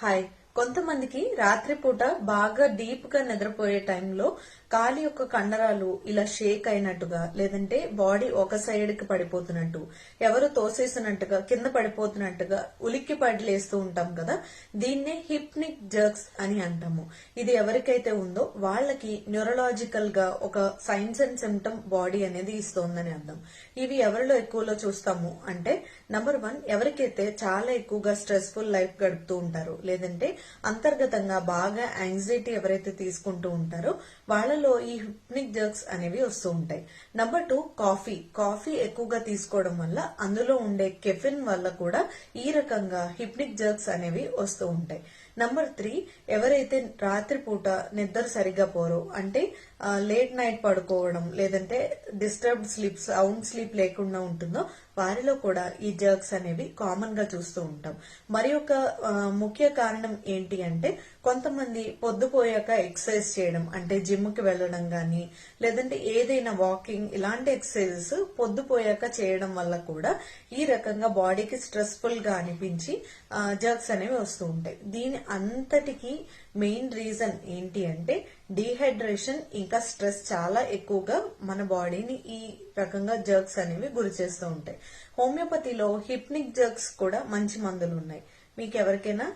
嗨 కొంతమందికి రాత్రిపూట బాగా డీప్గా నిద్రపోయే టైంలో కాలి యొక్క కండరాలు ఇలా షేక్ అయినట్టుగా లేదంటే బాడీ ఒక సైడ్కి పడిపోతున్నట్టు ఎవరు తోసేసినట్టుగా కింద పడిపోతున్నట్టుగా ఉలిక్కి పడిలేస్తూ ఉంటాం కదా దీన్నే హిప్నిక్ జర్క్స్ అని అంటాము. ఇది ఎవరికైతే ఉందో వాళ్ళకి న్యూరలాజికల్గా ఒక సైన్స్ అండ్ సిమ్టమ్ బాడీ అనేది ఇస్తోందని అర్థం. ఇవి ఎవరిలో ఎక్కువలో చూస్తాము అంటే నంబర్ వన్ ఎవరికైతే చాలా ఎక్కువగా స్ట్రెస్ఫుల్ లైఫ్ గడుపుతూ ఉంటారు లేదంటే అంతర్గతంగా బాగా యాంగ్జైటీ ఎవరైతే తీసుకుంటూ ఉంటారో వాళ్ళలో ఈ హిప్నిక్ జర్క్స్ అనేవి వస్తూ ఉంటాయి. నెంబర్ టూ కాఫీ కాఫీ ఎక్కువగా తీసుకోవడం వల్ల అందులో ఉండే కెఫిన్ వల్ల కూడా ఈ రకంగా హిప్నిక్ జర్క్స్ అనేవి వస్తూ ఉంటాయి. నంబర్ త్రీ ఎవరైతే రాత్రిపూట నిద్ర సరిగా పోరో అంటే లేట్ నైట్ పడుకోవడం లేదంటే డిస్టర్బ్డ్ స్లీప్ సౌండ్ స్లీప్ లేకుండా ఉంటుందో వారిలో కూడా ఈ జర్క్స్ అనేవి కామన్గా చూస్తూ ఉంటాం. మరి ఒక ముఖ్య కారణం ఏంటి అంటే కొంతమంది పొద్దుపోయాక ఎక్సర్సైజ్ చేయడం అంటే జిమ్కి వెళ్ళడం కానీ లేదంటే ఏదైనా వాకింగ్ ఇలాంటి ఎక్సర్సైజెస్ పొద్దుపోయాక చేయడం వల్ల కూడా ఈ రకంగా బాడీకి స్ట్రెస్ఫుల్గా అనిపించి జర్క్స్ అనేవి వస్తూ ఉంటాయి. దీని అంతటికి మెయిన్ రీజన్ ఏంటి అంటే డీహైడ్రేషన్ ఇంకా స్ట్రెస్ చాలా ఎక్కువగా మన బాడీని ఈ రకంగా జర్క్స్ అనేవి గురి చేస్తూ ఉంటాయి. హోమియోపతిలో హిప్నిక్ జర్క్స్ కూడా మంచి మందులు ఉన్నాయి. మీకు ఎవరికైనా